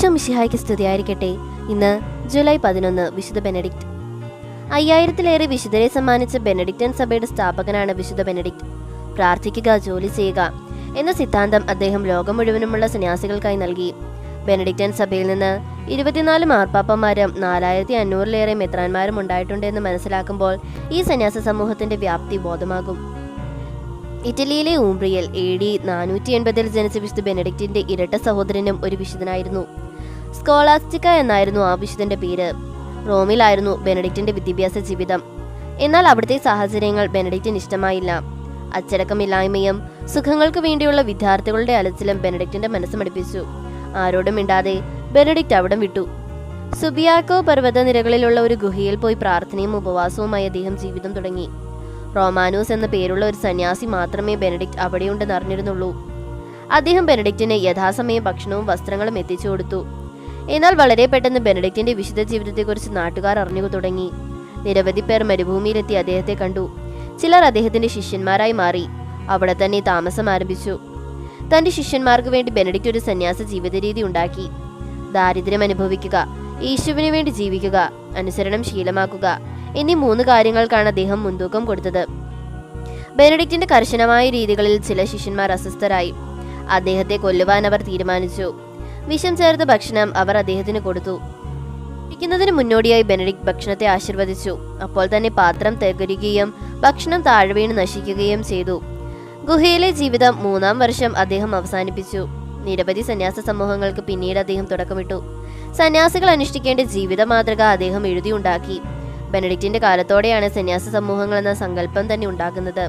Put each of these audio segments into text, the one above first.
ഈശോ മിശിഹായ്ക്ക് സ്തുതിയായിരിക്കട്ടെ. ഇന്ന് ജൂലൈ പതിനൊന്ന് വിശുദ്ധ ബെനഡിക്റ്റ്. അയ്യായിരത്തിലേറെ വിശുദ്ധരെ സമ്മാനിച്ച ബെനഡിക്റ്റൻ സഭയുടെ സ്ഥാപകനാണ് വിശുദ്ധ ബെനഡിക്റ്റ്. പ്രാർത്ഥിക്കുക ജോലി ചെയ്യുക എന്ന സിദ്ധാന്തം അദ്ദേഹം ലോകം മുഴുവനുമുള്ള സന്യാസികൾക്കായി നൽകി. ബെനഡിക്റ്റൻ സഭയിൽ നിന്ന് ഇരുപത്തിനാല് മാർപ്പാപ്പന്മാരും നാലായിരത്തി അഞ്ഞൂറിലേറെ മെത്രാന്മാരും ഉണ്ടായിട്ടുണ്ടെന്ന് മനസ്സിലാക്കുമ്പോൾ ഈ സന്യാസ സമൂഹത്തിന്റെ വ്യാപ്തി ബോധമാകും. ഇറ്റലിയിലെ ഊംബ്രിയൽ എ ഡി നാനൂറ്റി എൺപതിൽ ജനിച്ച വിശുദ്ധ ബെനഡിക്റ്റിന്റെ ഇരട്ട സഹോദരനും ഒരു വിശുദ്ധനായിരുന്നു. സ്കോളാസ്റ്റിക്ക എന്നായിരുന്നു ആ വിശുദ്ധന്റെ പേര്. റോമിലായിരുന്നു ബെനഡിക്റ്റിന്റെ വിദ്യാഭ്യാസ ജീവിതം. എന്നാൽ അവിടുത്തെ സാഹചര്യങ്ങൾ ബെനഡിക്റ്റിന് ഇഷ്ടമായില്ല. അച്ചടക്കമില്ലായ്മയും സുഖങ്ങൾക്ക് വേണ്ടിയുള്ള വിദ്യാർത്ഥികളുടെ അലച്ചിലും ബെനഡിക്റ്റിന്റെ മനസ്സ് മടിപ്പിച്ചു. ആരോടും മിണ്ടാതെ ബെനഡിക്റ്റ് അവിടം വിട്ടു. സുബിയാക്കോ പർവത നിരകളിലുള്ള ഒരു ഗുഹയിൽ പോയി പ്രാർത്ഥനയും ഉപവാസവുമായി അദ്ദേഹം ജീവിതം തുടങ്ങി. റോമാനൂസ് എന്ന പേരുള്ള ഒരു സന്യാസി മാത്രമേ ബെനഡിക്റ്റ് അവിടെയുണ്ടെന്ന് അറിഞ്ഞിരുന്നുള്ളൂ അദ്ദേഹം ബെനഡിക്റ്റിന് യഥാസമയം ഭക്ഷണവും വസ്ത്രങ്ങളും എത്തിച്ചു കൊടുത്തു. എന്നാൽ വളരെ പെട്ടെന്ന് ബെനഡിക്റ്റിന്റെ വിശുദ്ധ ജീവിതത്തെക്കുറിച്ച് നാട്ടുകാർ അറിഞ്ഞു തുടങ്ങി. നിരവധി പേർ മരുഭൂമിയിലെത്തി അദ്ദേഹത്തെ കണ്ടു. ചിലർ അദ്ദേഹത്തിന്റെ ശിഷ്യന്മാരായി മാറി. അവിടെ തന്നെ താമസം ആരംഭിച്ചു. തന്റെ ശിഷ്യന്മാർക്ക് വേണ്ടി ബെനഡിക്റ്റ് ഒരു സന്യാസ ജീവിത രീതി ഉണ്ടാക്കി. ദാരിദ്ര്യം അനുഭവിക്കുക യേശുവിന് വേണ്ടി ജീവിക്കുക അനുസരണം ശീലമാക്കുക എന്നീ മൂന്ന് കാര്യങ്ങൾക്കാണ് അദ്ദേഹം മുൻതൂക്കം കൊടുത്തത്. ബെനഡിക്റ്റിന്റെ കർശനമായ രീതികളിൽ ചില ശിഷ്യന്മാർ അസ്വസ്ഥരായി. അദ്ദേഹത്തെ കൊല്ലുവാൻ അവർ തീരുമാനിച്ചു. വിഷം ചേർത്ത ഭക്ഷണം അവർ അദ്ദേഹത്തിന് കൊടുത്തു. ഇരിക്കുന്നതിന് മുന്നോടിയായി ബെനഡിക് ഭക്ഷണത്തെ ആശീർവദിച്ചു. അപ്പോൾ തന്നെ പാത്രം തകരുകയും ഭക്ഷണം താഴെ വീണ് നശിക്കുകയും ചെയ്തു. ഗുഹയിലെ ജീവിതം മൂന്നാം വർഷം അദ്ദേഹം അവസാനിപ്പിച്ചു. നിരവധി സന്യാസ സമൂഹങ്ങൾക്ക് പിന്നീട് അദ്ദേഹം തുടക്കമിട്ടു. സന്യാസികൾ അനുഷ്ഠിക്കേണ്ട ജീവിത മാതൃക അദ്ദേഹം എഴുതിയുണ്ടാക്കി. ബെനഡിക്റ്റിന്റെ കാലത്തോടെയാണ് സന്യാസ സമൂഹങ്ങൾ എന്ന സങ്കല്പം തന്നെ ഉണ്ടാകുന്നത്.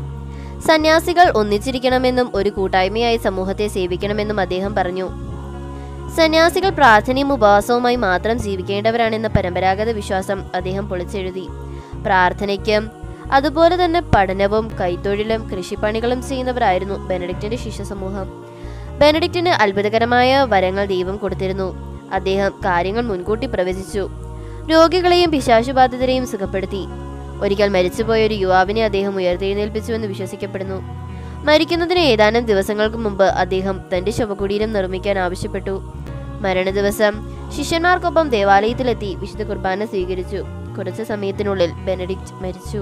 സന്യാസികൾ ഒന്നിച്ചിരിക്കണമെന്നും ഒരു കൂട്ടായ്മയായി സമൂഹത്തെ സേവിക്കണമെന്നും അദ്ദേഹം പറഞ്ഞു. സന്യാസികൾ പ്രാർത്ഥനയും ഉപവാസവുമായി മാത്രം ജീവിക്കേണ്ടവരാണെന്ന പരമ്പരാഗത വിശ്വാസം അദ്ദേഹം പൊളിച്ചെഴുതി. പ്രാർത്ഥനയ്ക്കും അതുപോലെ തന്നെ പഠനവും കൈത്തൊഴിലും കൃഷിപ്പണികളും ചെയ്യുന്നവരായിരുന്നു ബെനഡിക്റ്റിന്റെ ശിഷ്യ സമൂഹം ബെനഡിക്റ്റിന് അത്ഭുതകരമായ വരങ്ങൾ ദൈവം കൊടുത്തിരുന്നു. അദ്ദേഹം കാര്യങ്ങൾ മുൻകൂട്ടി പ്രവചിച്ചു. രോഗികളെയും പിശാശുബാധിതരെയും സുഖപ്പെടുത്തി. ഒരിക്കൽ മരിച്ചുപോയ ഒരു യുവാവിനെ അദ്ദേഹം ഉയർത്തെഴുന്നേൽപ്പിച്ചുവെന്ന് വിശ്വസിക്കപ്പെടുന്നു. മരിക്കുന്നതിന് ഏതാനും ദിവസങ്ങൾക്ക് മുമ്പ് അദ്ദേഹം തന്റെ ശവകുടീരം നിർമ്മിക്കാൻ ആവശ്യപ്പെട്ടു. മരണ ദിവസം ശിഷ്യന്മാർക്കൊപ്പം ദേവാലയത്തിലെത്തി വിശുദ്ധ കുർബാന സ്വീകരിച്ചു. കുറച്ചു സമയത്തിനുള്ളിൽ ബെനഡിക്റ്റ് മരിച്ചു.